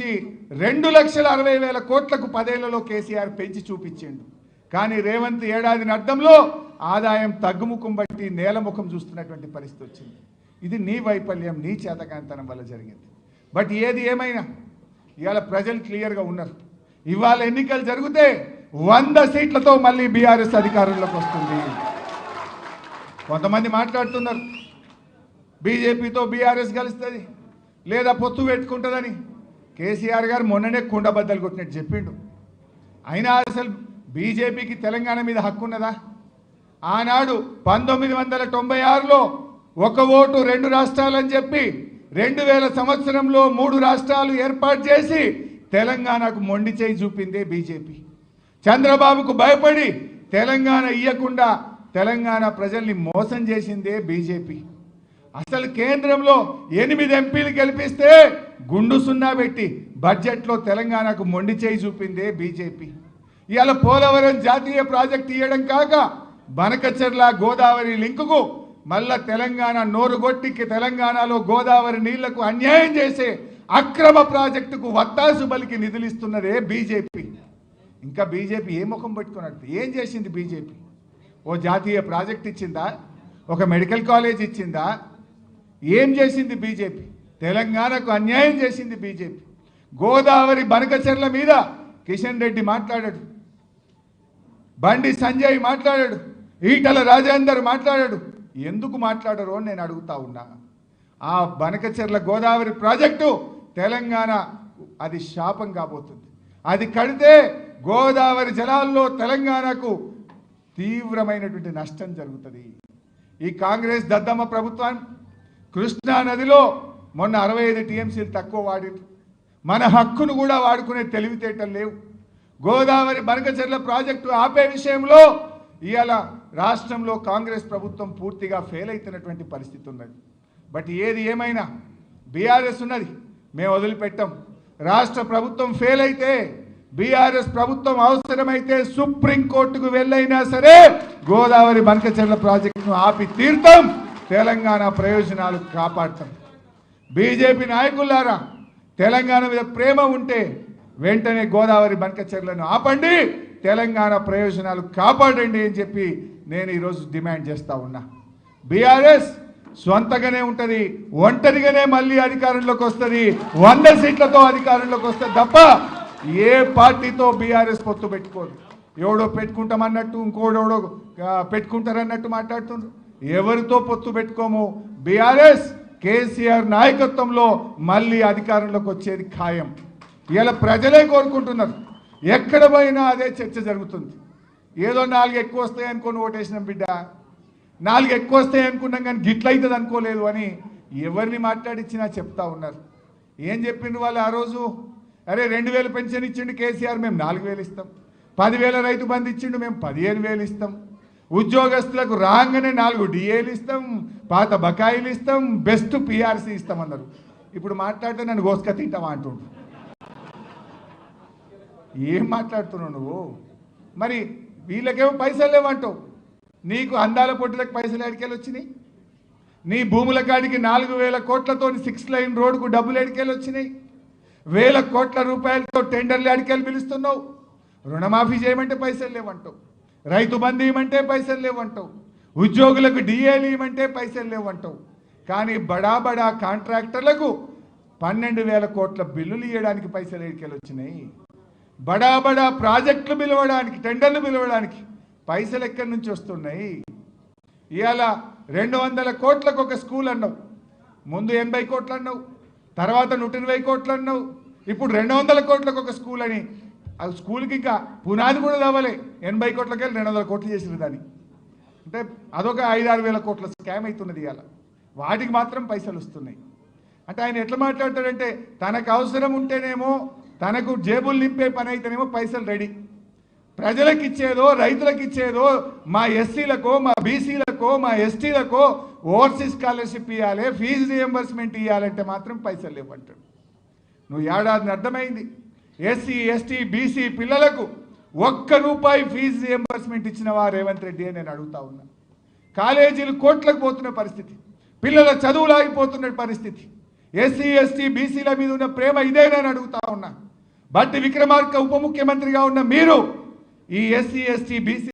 నుంచి రెండు లక్షల అరవై వేల కోట్లకు పదేళ్ళలో కేసీఆర్ పెంచి చూపించిండు. కానీ రేవంత్ ఏడాదిని అర్థంలో ఆదాయం తగ్గుముఖం బట్టి నేలముఖం చూస్తున్నటువంటి పరిస్థితి వచ్చింది. ఇది నీ వైఫల్యం నీ చేతకాంతనం వల్ల జరిగింది. బట్ ఏది ఏమైనా ఇవాళ ప్రజలు క్లియర్గా ఉన్నారు. ఇవాళ ఎన్నికలు జరిగితే వంద సీట్లతో మళ్ళీ బీఆర్ఎస్ అధికారంలోకి వస్తుంది. కొంతమంది మాట్లాడుతున్నారు బీజేపీతో బీఆర్ఎస్ కలుస్తుంది లేదా పొత్తు పెట్టుకుంటుందని. కేసీఆర్ గారు మొన్ననే కుండబద్దలు కొట్టినట్టు చెప్పిండు. అయినా అసలు బీజేపీకి తెలంగాణ మీద హక్కు ఉన్నదా? ఆనాడు పంతొమ్మిది వందల తొంభై ఆరులో ఒక ఓటు రెండు రాష్ట్రాలని చెప్పి రెండు వేల సంవత్సరంలో మూడు రాష్ట్రాలు ఏర్పాటు చేసి తెలంగాణకు మొండి చేయి చూపిందే బీజేపీ. చంద్రబాబుకు భయపడి తెలంగాణ ఇయ్యకుండా తెలంగాణ ప్రజల్ని మోసం చేసిందే బీజేపీ. అసలు కేంద్రంలో ఎనిమిది ఎంపీలు గెలిపిస్తే గుండు సున్నా పెట్టి బడ్జెట్లో తెలంగాణకు మొండి చేయి చూపిందే బీజేపీ. ఇవాళ పోలవరం జాతీయ ప్రాజెక్ట్ ఇవ్వడం కాక బనకచెర్ల గోదావరి లింకుకు మళ్ళా తెలంగాణ నోరుగొట్టికి తెలంగాణలో గోదావరి నీళ్ళకు అన్యాయం చేసే అక్రమ ప్రాజెక్టుకు వత్తాసు బలికి నిధులిస్తున్నదే బీజేపీ. ఇంకా బీజేపీ ఏ ముఖం పెట్టుకున్నట్టు? ఏం చేసింది బీజేపీ? ఓ జాతీయ ప్రాజెక్ట్ ఇచ్చిందా? ఒక మెడికల్ కాలేజ్ ఇచ్చిందా? ఏం చేసింది బీజేపీ? తెలంగాణకు అన్యాయం చేసింది బీజేపీ. గోదావరి బనకచెర్ల మీద కిషన్ రెడ్డి మాట్లాడాడు. బండి సంజయ్ మాట్లాడాడు. ఈటల రాజేందర్ మాట్లాడాడు. ఎందుకు మాట్లాడరు అని నేను అడుగుతా ఉన్నా. ఆ బనకచెర్ల గోదావరి ప్రాజెక్టు తెలంగాణ అది శాపం కాబోతుంది. అది కడితే గోదావరి జలాల్లో తెలంగాణకు తీవ్రమైనటువంటి నష్టం జరుగుతుంది. ఈ కాంగ్రెస్ దద్దమ్మ ప్రభుత్వం కృష్ణా నదిలో మొన్న అరవై ఐదు టీఎంసీలు తక్కువ వాడింది మన హక్కును కూడా వాడుకునే తెలివితేటలు లేవు. గోదావరి బనకచెర్ల ప్రాజెక్టు ఆపే విషయంలో ఇవాళ రాష్ట్రంలో కాంగ్రెస్ ప్రభుత్వం పూర్తిగా ఫెయిల్ అవుతున్నటువంటి పరిస్థితి ఉన్నది. బట్ ఏది ఏమైనా బీఆర్ఎస్ ఉన్నది మేము వదిలిపెట్టాం. రాష్ట్ర ప్రభుత్వం ఫెయిల్ అయితే బీఆర్ఎస్ ప్రభుత్వం అవసరమైతే సుప్రీంకోర్టుకు వెళ్ళైనా సరే గోదావరి బనకచెర్ల ప్రాజెక్టును ఆపి తీర్థం తెలంగాణ ప్రయోజనాలు కాపాడతాం. బీజేపీ నాయకులారా తెలంగాణ మీద ప్రేమ ఉంటే వెంటనే గోదావరి బంకచెర్లను ఆపండి తెలంగాణ ప్రయోజనాలు కాపాడండి అని చెప్పి నేను ఈరోజు డిమాండ్ చేస్తా ఉన్నా. బీఆర్ఎస్ సొంతగానే ఉంటుంది ఒంటరిగానే మళ్ళీ అధికారంలోకి వస్తుంది వంద సీట్లతో అధికారంలోకి వస్తుంది తప్ప ఏ పార్టీతో బీఆర్ఎస్ పొత్తు పెట్టుకోదు. ఎవడో పెట్టుకుంటామన్నట్టు ఇంకోడెవడో పెట్టుకుంటారన్నట్టు మాట్లాడుతుంది ఎవరితో పొత్తు పెట్టుకోము? బీఆర్ఎస్. కేసీఆర్ నాయకత్వంలో మళ్ళీ అధికారంలోకి వచ్చేది ఖాయం. ఇలా ప్రజలే కోరుకుంటున్నారు. ఎక్కడ పోయినా అదే చర్చ జరుగుతుంది. ఏదో నాలుగు ఎక్కువ వస్తాయి అనుకొని ఓటేసినాం బిడ్డ. నాలుగు ఎక్కువ వస్తాయి అనుకున్నాం కానీ గిట్లయితుంది అనుకోలేదు అని ఎవరిని మాట్లాడించినా చెప్తా ఉన్నారు. ఏం చెప్పిండ్రు వాళ్ళు ఆ రోజు? అరే రెండు వేలు పెన్షన్ ఇచ్చిండు కేసీఆర్ మేము నాలుగు వేలు ఇస్తాం. పదివేల రైతు బంధు ఇచ్చిండు మేము పదిహేను వేలు ఇస్తాం. ఉద్యోగస్తులకు రాగానే నాలుగు డిఏలు ఇస్తాం. పాత బకాయిలు ఇస్తాం బెస్ట్ పిఆర్సీ ఇస్తామన్నారు. ఇప్పుడు మాట్లాడితే నన్ను గోసుక తింటావా అంటుండు. ఏం మాట్లాడుతున్నావు నువ్వు? మరి వీళ్ళకేమో పైసలు లేవంటావు. నీకు అందాల పొట్టులకు పైసలు ఎడికెళ్ళి వచ్చినాయి నీ భూముల కాడికి నాలుగు వేల కోట్లతో సిక్స్ లైన్ రోడ్డుకు డబ్బులు ఎడికెళ్ళి వచ్చినాయి వేల కోట్ల రూపాయలతో టెండర్లు ఎడికెళ్ళి పిలుస్తున్నావు? రుణమాఫీ చేయమంటే పైసలు లేవంటావు. రైతు బంధు ఇవ్వమంటే పైసలు లేవంటావు. ఉద్యోగులకు డిఏలు ఇవ్వమంటే పైసలు లేవంటావు. కానీ బడా బడా కాంట్రాక్టర్లకు పన్నెండు వేల కోట్ల బిల్లులు ఇవ్వడానికి పైసలు ఎడికెళ్ళి వచ్చినాయి? బడా బడా ప్రాజెక్టులు పిలవడానికి టెండర్లు పిలవడానికి పైసలు ఎక్కడి నుంచి వస్తున్నాయి? ఇవాళ రెండు వందల కోట్లకు ఒక స్కూల్ అన్నావు. ముందు ఎనభై కోట్లు అన్నావు. తర్వాత నూట ఇరవై కోట్లు అన్నావు. ఇప్పుడు రెండు వందల కోట్లకు ఒక స్కూల్ అని. ఆ స్కూల్కి ఇంకా పునాది కూడా తవ్వలే ఎనభై కోట్లకి వెళ్ళి రెండు వందల కోట్లు చేసిన దాన్ని. అంటే అదొక ఐదారు వేల కోట్ల స్కామ్ అవుతున్నది ఇవాళ వాటికి మాత్రం పైసలు వస్తున్నాయి. అంటే ఆయన ఎట్లా మాట్లాడతాడంటే తనకు అవసరం ఉంటేనేమో తనకు జేబులు నింపే పని అయితేనేమో పైసలు రెడీ. ప్రజలకు ఇచ్చేదో రైతులకు ఇచ్చేదో మా ఎస్సీలకో మా బీసీలకో మా ఎస్టీలకో ఓవర్సీస్ స్కాలర్షిప్ ఇవ్వాలి ఫీజు రియంబర్స్మెంట్ ఇవ్వాలంటే మాత్రం పైసలు లేవంటాడు. నువ్వు ఏడాదిని అర్థమైంది. ఎస్సీ ఎస్టీ బీసీ పిల్లలకు ఒక్క రూపాయి ఫీజు రియంబర్స్మెంట్ ఇచ్చినవా రేవంత్ రెడ్డి అని నేను అడుగుతా ఉన్నా. కాలేజీలు కోట్లకు పోతున్న పరిస్థితి. పిల్లల చదువులు ఆగిపోతున్న పరిస్థితి. ఎస్సీ ఎస్టీ బీసీల మీద ఉన్న ప్రేమ ఇదేనని అడుగుతా ఉన్నా. బట్టి విక్రమార్క ఉప ముఖ్యమంత్రిగా ఉన్న మీరు ఈ ఎస్సీ ఎస్టీ బీసీ